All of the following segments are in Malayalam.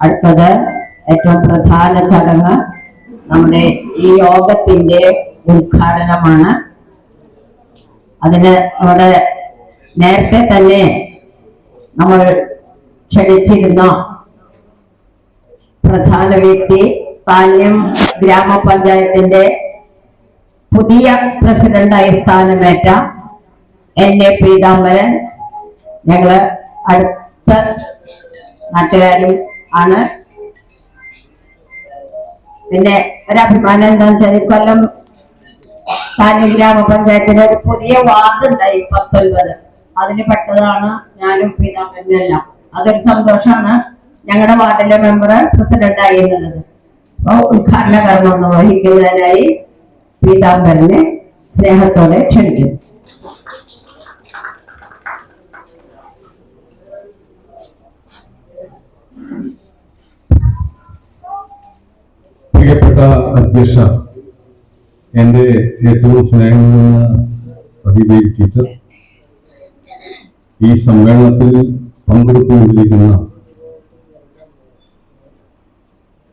അടുത്തത് ഏറ്റവും പ്രധാന ചടങ്ങ് നമ്മുടെ ഈ യോഗത്തിന്റെ ഉദ്ഘാടനമാണ്. അതിന് നമ്മുടെ നേരത്തെ തന്നെ നമ്മൾ ക്ഷണിച്ചിരുന്ന പ്രധാന വ്യക്തി സാന്യം ഗ്രാമപഞ്ചായത്തിന്റെ പുതിയ പ്രസിഡന്റായി സ്ഥാനമേറ്റ എൻ. എ. പീതാംബരൻ. ഞങ്ങൾ അടുത്ത നാട്ടുകാരും ആണ്. പിന്നെ ഒരഭിമാനം എന്താണെന്ന് വെച്ചാൽ ഇക്കൊല്ലം പാല്യം ഗ്രാമപഞ്ചായത്തിന് ഒരു പുതിയ വാർഡ് ഉണ്ടായി പത്തൊൻപത്. അതിന് പെട്ടതാണ് ഞാനും പിതാമെല്ലാം അതൊരു സന്തോഷമാണ്. ഞങ്ങളുടെ വാർഡിലെ മെമ്പർ പ്രസിഡന്റ് ആയി എന്നുള്ളത് അപ്പൊ ഉദ്ഘാടന കർമ്മം നിർവഹിക്കുന്നതിനായി പീതാംബരനെ സ്നേഹത്തോടെ ക്ഷണിക്കുന്നു. പ്രിയപ്പെട്ട അധ്യക്ഷ എന്റെ ഏറ്റവും സ്നേഹം അതിഥി ടീച്ചർ. ഈ സമ്മേളനത്തിൽ പങ്കെടുത്തുകൊണ്ടിരിക്കുന്ന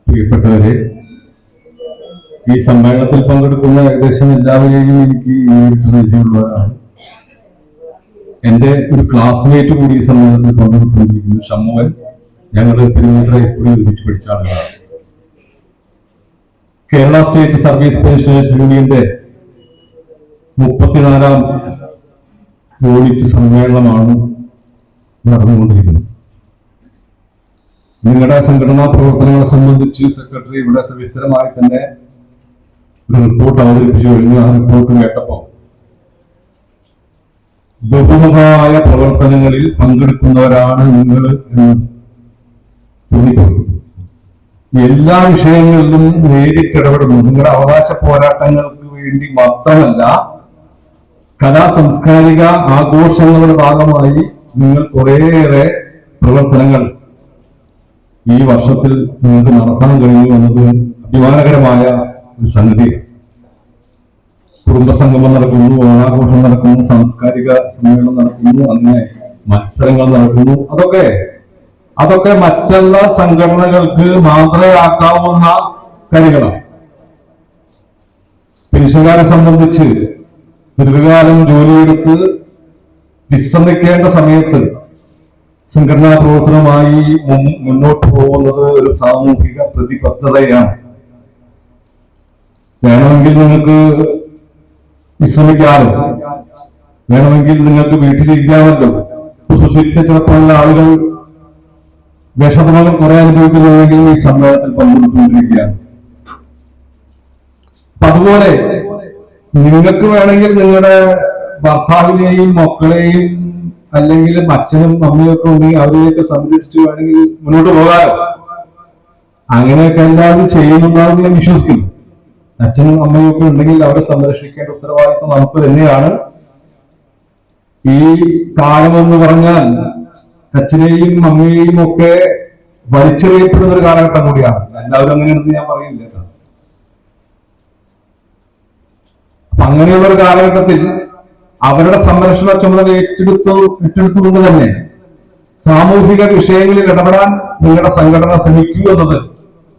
പ്രിയപ്പെട്ടവരെ ഈ സമ്മേളനത്തിൽ പങ്കെടുക്കുന്ന ഏകദേശം എല്ലാവരെയും എനിക്ക് പരിചയമുള്ളവരാണ് എന്റെ ഒരു ക്ലാസ്മേറ്റ് കൂടി ഈ സമ്മേളനത്തിൽ പങ്കെടുത്തുകൊണ്ടിരിക്കുന്നു. ഷമ്മുവൻ ഞങ്ങൾ തിരുവനന്തപുരം ഹൈസ്കൂളിൽ ഒരുമിച്ച് പഠിച്ച ആളുകളാണ് കേരള സ്റ്റേറ്റ് സർവീസ് പെൻഷനേഴ്സ് യൂണിയന്റെ മുപ്പത്തിനാലാം യൂണിറ്റ് സമ്മേളനമാണ് നടന്നുകൊണ്ടിരിക്കുന്നത്. നിങ്ങളുടെ സംഘടനാ പ്രവർത്തനങ്ങളെ സംബന്ധിച്ച് സെക്രട്ടറി ഇവിടെ സവിസ്തരമായി തന്നെ ഒരു റിപ്പോർട്ട് അവതരിപ്പിച്ചു കഴിഞ്ഞു. ആ റിപ്പോർട്ട് കേട്ടപ്പോൾ ബഹുമുഖമായ പ്രവർത്തനങ്ങളിൽ പങ്കെടുക്കുന്നവരാണ് നിങ്ങൾ എന്ന് തോന്നിപ്പോയി. എല്ലാ വിഷയങ്ങളിലും നേരിട്ടിടപെടുന്നു. നിങ്ങളുടെ അവകാശ പോരാട്ടങ്ങൾക്ക് വേണ്ടി മാത്രമല്ല കലാ സാംസ്കാരിക ആഘോഷങ്ങളുടെ ഭാഗമായി നിങ്ങൾ കുറേയേറെ പ്രവർത്തനങ്ങൾ ഈ വർഷത്തിൽ നിങ്ങൾക്ക് നടത്താൻ കഴിഞ്ഞു എന്നത് അഭിമാനകരമായ ഒരു സംഗതിയാണ്. കുടുംബസംഗമം നടക്കുന്നു ഓണാഘോഷം നടക്കുന്നു സാംസ്കാരിക സമ്മേളനം നടക്കുന്നു അങ്ങനെ മത്സരങ്ങൾ നടക്കുന്നു. അതൊക്കെ അതൊക്കെ മറ്റുള്ള സംഘടനകൾക്ക് മാതൃകയാക്കാവുന്ന കാര്യങ്ങളാണ് പെൻഷൻകാരെ സംബന്ധിച്ച് ദീർഘകാലം ജോലിയെടുത്ത് വിശ്രമിക്കേണ്ട സമയത്ത് സംഘടനാ പ്രവർത്തനമായി മുന്നോട്ട് പോകുന്നത് ഒരു സാമൂഹിക പ്രതിബദ്ധതയാണ്. വേണമെങ്കിൽ നിങ്ങൾക്ക് വിശ്രമിക്കാമല്ലോ. വേണമെങ്കിൽ നിങ്ങൾക്ക് വീട്ടിലിരിക്കാമല്ലോ. സുശീലിച്ച ചിലപ്പോഴുള്ള ആളുകൾ വിഷമങ്ങൾ കുറെ അനുഭവിക്കുന്നുണ്ടെങ്കിൽ ഈ സമ്മേളനത്തിൽ പങ്കെടുത്തുകൊണ്ടിരിക്കുകയാണ്. അതുപോലെ നിങ്ങൾക്ക് വേണമെങ്കിൽ നിങ്ങളുടെ ഭർത്താവിനെയും മക്കളെയും അല്ലെങ്കിൽ അച്ഛനും അമ്മയും ഒക്കെ ഉണ്ടെങ്കിൽ അവരെയൊക്കെ സംരക്ഷിച്ചു വേണമെങ്കിൽ മുന്നോട്ട് പോകാറ് അങ്ങനെയൊക്കെ എല്ലാവരും ചെയ്യുന്നുണ്ടാവും ഞാൻ വിശ്വസിക്കുന്നു. അച്ഛനും അമ്മയും ഒക്കെ ഉണ്ടെങ്കിൽ അവരെ സംരക്ഷിക്കേണ്ട ഉത്തരവാദിത്വം നമുക്ക് തന്നെയാണ്. ഈ കാലമെന്ന് പറഞ്ഞാൽ അച്ഛനെയും അമ്മയെയും ഒക്കെ വലിച്ചെറിയപ്പെടുന്ന ഒരു കാലഘട്ടം കൂടിയാണ് എല്ലാവരും അങ്ങനെയാണെന്ന് ഞാൻ പറയില്ല. അങ്ങനെയുള്ള ഒരു കാലഘട്ടത്തിൽ അവരുടെ സംരക്ഷണ ചുമതല ഏറ്റെടുത്തു ഏറ്റെടുത്തുകൊണ്ട് തന്നെ സാമൂഹിക വിഷയങ്ങളിൽ ഇടപെടാൻ നിങ്ങളുടെ സംഘടന ശ്രമിക്കൂ എന്നത്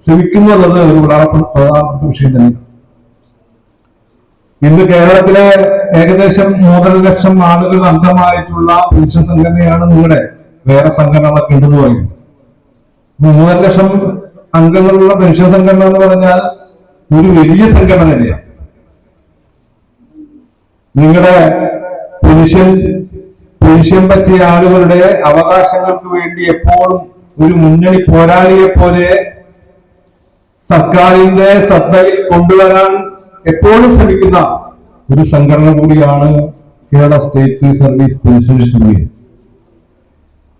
ശ്രമിക്കുന്നു ഒരു പ്രധാനപ്പെട്ട വിഷയം തന്നെയാണ് ഇന്ന് കേരളത്തിലെ ഏകദേശം മൂന്നര ലക്ഷം ആളുകൾ അംഗമായിട്ടുള്ള പുരുഷ സംഘടനയാണ് നിങ്ങളുടെ വേറെ സംഘടനകളൊക്കെ ഉണ്ടെന്ന് പറയും. മൂന്നര ലക്ഷം അംഗങ്ങളുള്ള പെൻഷൻ സംഘടന എന്ന് പറഞ്ഞാൽ ഒരു വലിയ സംഘടന തന്നെയാണ് നിങ്ങളുടെ പെൻഷൻ പെൻഷൻ പറ്റിയ ആളുകളുടെ അവകാശങ്ങൾക്ക് വേണ്ടി എപ്പോഴും ഒരു മുന്നണി പോരാളിയെ പോലെ സർക്കാരിന്റെ ശ്രദ്ധയിൽ കൊണ്ടുവരാൻ എപ്പോഴും ശ്രമിക്കുന്ന ഒരു സംഘടന കൂടിയാണ് Kerala state service pension union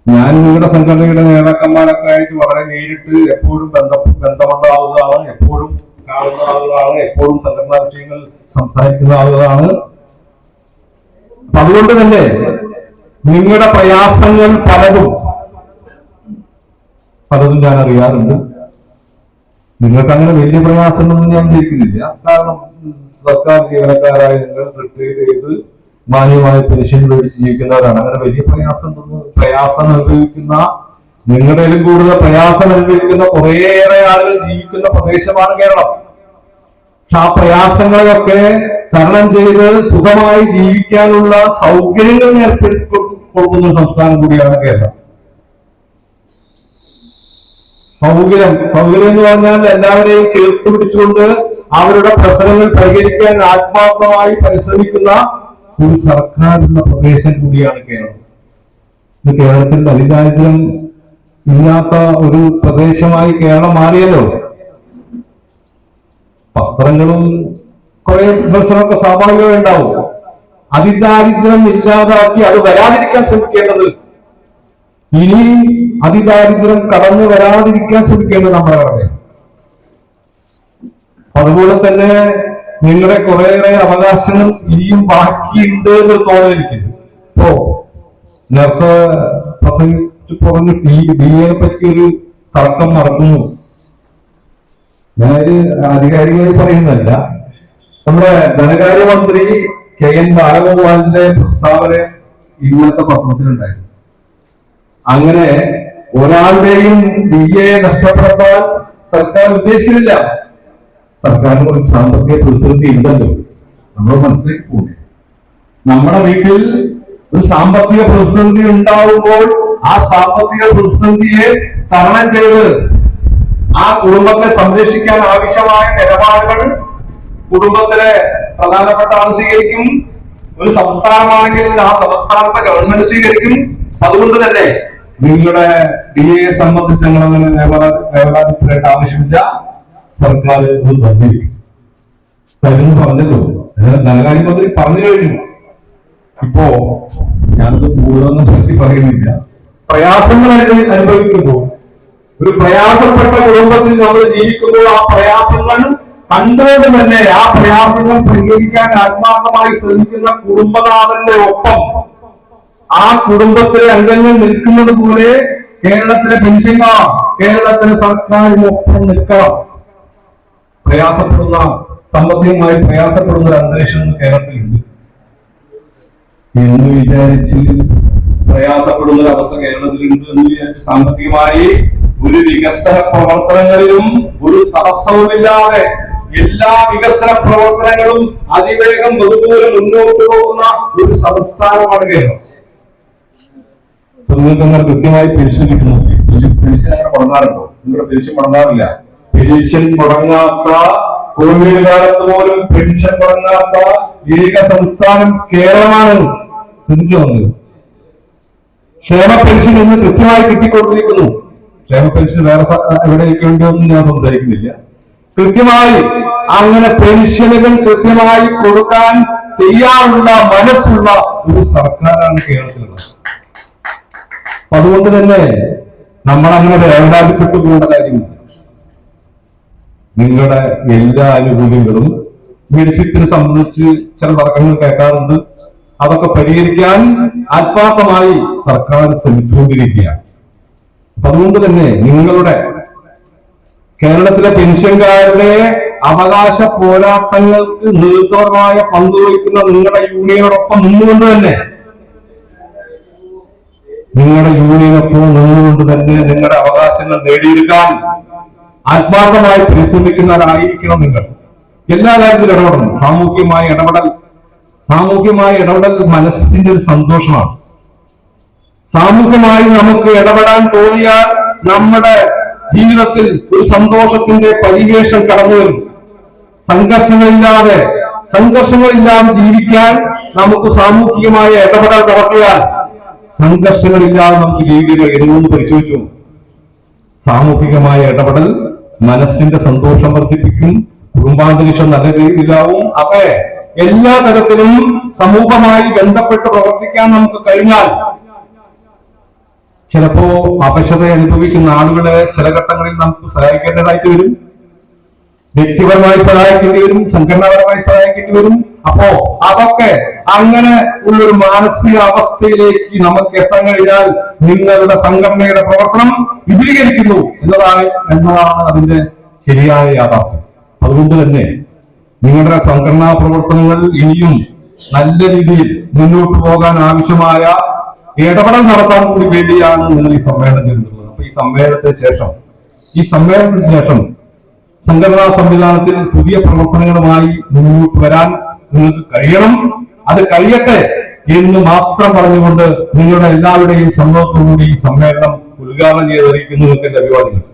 ഞാൻ നിങ്ങളുടെ സംഘടനയുടെ നേതാക്കന്മാരൊക്കെ ആയിട്ട് വളരെ നേരിട്ട് എപ്പോഴും ബന്ധ ബന്ധമുള്ള ആളുകളാണ് എപ്പോഴും കാണുന്ന ആളുകളാണ് എപ്പോഴും സംഘടനാ വിഷയങ്ങൾ സംസാരിക്കുന്ന ആളുകളാണ്. അതുകൊണ്ട് തന്നെ നിങ്ങളുടെ പ്രയാസങ്ങൾ പലതും പലതും ഞാൻ അറിയാറുണ്ട്. നിങ്ങൾക്ക് അങ്ങനെ വലിയ പ്രയാസങ്ങളൊന്നും ഞാൻ ജയിക്കുന്നില്ല കാരണം സർക്കാർ ജീവനക്കാരായ നിങ്ങൾ റിട്ടയർ ചെയ്ത് മാന്യമായ പെൻഷൻ മേടിച്ച് ജീവിക്കുന്നവരാണ്. അങ്ങനെ വലിയ പ്രയാസം പ്രയാസം അനുഭവിക്കുന്ന നിങ്ങളുടെയും കൂടുതൽ പ്രയാസം അനുഭവിക്കുന്ന കുറേയേറെ ആളുകൾ ജീവിക്കുന്ന പ്രദേശമാണ് കേരളം. പക്ഷെ ആ പ്രയാസങ്ങളെയൊക്കെ തരണം ചെയ്ത് സുഖമായി ജീവിക്കാനുള്ള സൗകര്യങ്ങൾ ഏർപ്പെടുത്തി കൊടുക്കുന്ന സംസ്ഥാനം കൂടിയാണ് കേരളം. സൗകര്യം സൗകര്യം എന്ന് പറഞ്ഞാൽ എല്ലാവരെയും ചേർത്ത് പിടിച്ചുകൊണ്ട് അവരുടെ പ്രശ്നങ്ങൾ പരിഹരിക്കാൻ ആത്മാർത്ഥമായി പരിശ്രമിക്കുന്ന ഒരു സർക്കാരിന്റെ പ്രദേശം കൂടിയാണ് കേരളം. ഇത് കേരളത്തിൽ അതിദാരിദ്ര്യം ഇല്ലാത്ത ഒരു പ്രദേശമായി കേരളം മാറിയല്ലോ. പത്രങ്ങളും കുറെ വിമർശനമൊക്കെ സ്വാഭാവികമായി ഉണ്ടാവും. അതിദാരിദ്ര്യം ഇല്ലാതാക്കി അത് വരാതിരിക്കാൻ ശ്രമിക്കേണ്ടത്. ഇനി അതിദാരിദ്ര്യം കടന്നു വരാതിരിക്കാൻ ശ്രമിക്കേണ്ടത് നമ്മുടെ അതുപോലെ തന്നെ നിങ്ങളുടെ കുറേയേറെ അവകാശങ്ങൾ ഇനിയും ബാക്കിയുണ്ട് എന്ന് തോന്നിയിരിക്കുന്നു. ഇപ്പോ നേരത്തെ പ്രസംഗിച്ച് പറഞ്ഞു ഡി പറ്റി ഒരു തർക്കം നടക്കുന്നു. ഞാനൊരു ആധികാരികമായി പറയുന്നതല്ല. നമ്മുടെ ധനകാര്യമന്ത്രി കെ എൻ ബാലഗോപാലിന്റെ പ്രസ്താവന ഇന്നത്തെ പത്രത്തിലുണ്ടായിരുന്നു. അങ്ങനെ ഒരാളുടെയും ഡി എ നഷ്ടപ്പെടുത്താൻ സർക്കാർ ഉദ്ദേശിക്കുന്നില്ല. സർക്കാരിന് ഒരു സാമ്പത്തിക പ്രതിസന്ധി ഉണ്ടല്ലോ. നമ്മൾ മനസ്സിലേക്ക് പോകുന്നത് നമ്മുടെ വീട്ടിൽ ഒരു സാമ്പത്തിക പ്രതിസന്ധി ഉണ്ടാവുമ്പോൾ ആ സാമ്പത്തിക പ്രതിസന്ധിയെ തരണം ചെയ്ത് ആ കുടുംബത്തെ സംരക്ഷിക്കാൻ ആവശ്യമായ നിലപാടുകൾ കുടുംബത്തിലെ പ്രധാനപ്പെട്ട ആൾ സ്വീകരിക്കും. ഒരു സംസ്ഥാനമാണെങ്കിൽ ആ സംസ്ഥാനത്തെ ഗവൺമെന്റ് സ്വീകരിക്കും. അതുകൊണ്ട് തന്നെ നിങ്ങളുടെ ഡി എ സംബന്ധിച്ച് അങ്ങനെ ആവശ്യമില്ല. സർക്കാർ ഇത് തന്നിരിക്കും തരുന്നു പറഞ്ഞല്ലോ. ധനകാര്യ മന്ത്രി പറഞ്ഞു കഴിഞ്ഞു. ഇപ്പോ ഞാനത് കൂടുതലൊന്നും പറ്റി പറയുന്നില്ല. പ്രയാസങ്ങൾ അനുഭവി- അനുഭവിക്കുമ്പോൾ ഒരു പ്രയാസപ്പെട്ട കുടുംബത്തിൽ നമ്മൾ ജീവിക്കുമ്പോൾ ആ പ്രയാസങ്ങൾ കണ്ടുകൊണ്ട് തന്നെ ആ പ്രയാസങ്ങൾ പരിഹരിക്കാൻ ആത്മാർത്ഥമായി ശ്രമിക്കുന്ന കുടുംബനാഥന്റെ ഒപ്പം ആ കുടുംബത്തിലെ അംഗങ്ങൾ നിൽക്കുന്നത് പോലെ കേരളത്തിലെ പെൻഷൻകാർ കേരളത്തിലെ സർക്കാരിനൊപ്പം നിൽക്കണം. പ്രയാസപ്പെടുന്ന സാമ്പത്തികമായി പ്രയാസപ്പെടുന്ന ഒരു അന്തരീക്ഷം കേരളത്തിലുണ്ട്. എന്ന് വിചാരിച്ച് പ്രയാസപ്പെടുന്ന ഒരു അവസ്ഥ കേരളത്തിലുണ്ട് എന്ന് വിചാരിച്ച് സാമ്പത്തികമായി ഒരു വികസന പ്രവർത്തനങ്ങളിലും ഒരു തടസ്സവുമില്ലാതെ എല്ലാ വികസന പ്രവർത്തനങ്ങളും അതിവേഗം ബഹുദൂരം മുന്നോട്ട് പോകുന്ന ഒരു സംസ്ഥാനമാണ് കേരളം. നിങ്ങൾക്ക് കൃത്യമായി പെൻഷൻ കിട്ടുന്നു. പെൻഷൻ അങ്ങനെ മുടങ്ങാറുണ്ടോ? നിങ്ങളുടെ പെൻഷൻ മുടങ്ങാറില്ല. പെൻഷൻ മുടങ്ങാത്ത കോവിഡ് കാലത്ത് പോലും പെൻഷൻ മുടങ്ങാത്ത ഏക സംസ്ഥാനം കേരളമാണ് ചിന്തിച്ചു വന്നത്. ക്ഷേമ പെൻഷൻ ഇന്ന് കൃത്യമായി കിട്ടിക്കൊണ്ടിരിക്കുന്നു. ക്ഷേമ പെൻഷൻ വേറെ എവിടെയൊക്കെ എന്ന് ഞാൻ സംസാരിക്കുന്നില്ല. കൃത്യമായി അങ്ങനെ പെൻഷനുകൾ കൃത്യമായി കൊടുക്കാൻ ചെയ്യാനുള്ള മനസ്സുള്ള ഒരു സർക്കാരാണ് കേരളത്തിലുള്ളത്. അപ്പൊ അതുകൊണ്ട് തന്നെ നമ്മൾ അങ്ങനെ വേണ്ടാതിപ്പെട്ടു പോകേണ്ട കാര്യമില്ല. നിങ്ങളുടെ എല്ലാ ആനുകൂല്യങ്ങളും മെഡിസിറ്റിനെ സംബന്ധിച്ച് ചില തർക്കങ്ങൾ കേൾക്കാറുണ്ട്. അതൊക്കെ പരിഹരിക്കാൻ ആത്മാർത്ഥമായി സർക്കാർ ശ്രമിച്ചുകൊണ്ടിരിക്കുകയാണ്. അതുകൊണ്ട് തന്നെ നിങ്ങളുടെ കേരളത്തിലെ പെൻഷൻകാരുടെ അവകാശ പോരാട്ടങ്ങൾക്ക് നേതൃത്വമായ പങ്കുവയ്ക്കുന്ന നിങ്ങളുടെ യൂണിയനോടൊപ്പം നിന്നുകൊണ്ട് തന്നെ നിങ്ങളുടെ യൂണിയനൊപ്പം നിന്നുകൊണ്ട് തന്നെ നിങ്ങളുടെ അവകാശങ്ങൾ നേടിയെടുക്കാൻ ആത്മാർത്ഥമായി പരിശ്രമിക്കുന്നവരായിരിക്കണം നിങ്ങൾ. എല്ലാ കാര്യത്തിലും ഇടപെടണം. സാമൂഹ്യമായ ഇടപെടൽ സാമൂഹ്യമായ ഇടപെടൽ മനസ്സിന്റെ ഒരു സന്തോഷമാണ്. സാമൂഹ്യമായി നമുക്ക് ഇടപെടാൻ തോന്നിയാൽ നമ്മുടെ ജീവിതത്തിൽ ഒരു സന്തോഷത്തിന്റെ പരിവേഷം കടന്നു വരും. സംഘർഷങ്ങളില്ലാതെ സംഘർഷങ്ങളില്ലാതെ ജീവിക്കാൻ നമുക്ക് സാമൂഹികമായ ഇടപെടൽ നടത്തിയാൽ സംഘർഷങ്ങളില്ലാതെ നമുക്ക് ജീവിക്കുക എന്നൊന്ന് പരിശോധിച്ചു. സാമൂഹികമായ ഇടപെടൽ മനസ്സിന്റെ സന്തോഷം വർദ്ധിപ്പിക്കും കുടുംബാന്തരീക്ഷം നല്ല രീതിയിലാവും. അതെ എല്ലാ തരത്തിലും സമൂഹമായി ബന്ധപ്പെട്ട് പ്രവർത്തിക്കാൻ നമുക്ക് കഴിഞ്ഞാൽ ചിലപ്പോ അപക്ഷത അനുഭവിക്കുന്ന ആളുകളെ ചില ഘട്ടങ്ങളിൽ നമുക്ക് സഹായിക്കേണ്ടതായിട്ട് വരും. വ്യക്തിപരമായി സഹായിക്കേണ്ടി വരും സംഘടനാപരമായി സഹായിക്കേണ്ടി വരും. അപ്പോ അതൊക്കെ അങ്ങനെ ഉള്ളൊരു മാനസിക അവസ്ഥയിലേക്ക് നമുക്ക് എത്താൻ കഴിഞ്ഞാൽ നിങ്ങളുടെ സംഘടനയുടെ പ്രവർത്തനം വിപുലീകരിക്കുന്നു എന്നതാണ് എന്നതാണ് അതിന്റെ ശരിയായ യാഥാർത്ഥ്യം. അതുകൊണ്ട് തന്നെ നിങ്ങളുടെ സംഘടനാ പ്രവർത്തനങ്ങൾ ഇനിയും നല്ല രീതിയിൽ മുന്നോട്ട് പോകാൻ ആവശ്യമായ ഇടപെടൽ നടത്താൻ കൂടി വേണ്ടിയാണ് നിങ്ങൾ ഈ സമ്മേളനം ചെയ്യുന്നത് അപ്പൊ ഈ സമ്മേളനത്തിന് ശേഷം ഈ സമ്മേളനത്തിന് ശേഷം സംഘടനാ സംവിധാനത്തിൽ പുതിയ പ്രവർത്തനങ്ങളുമായി മുന്നോട്ട് വരാൻ നിങ്ങൾക്ക് കഴിയണം. അത് കഴിയട്ടെ എന്ന് മാത്രം പറഞ്ഞുകൊണ്ട് നിങ്ങളുടെ എല്ലാവരുടെയും സമ്മതത്തോടുകൂടി സമ്മേളനം ഉദ്ഘാടനം ചെയ്തറിയിക്കുന്നു നിങ്ങൾക്ക് എന്റെ അഭിവാദ്യങ്ങൾ.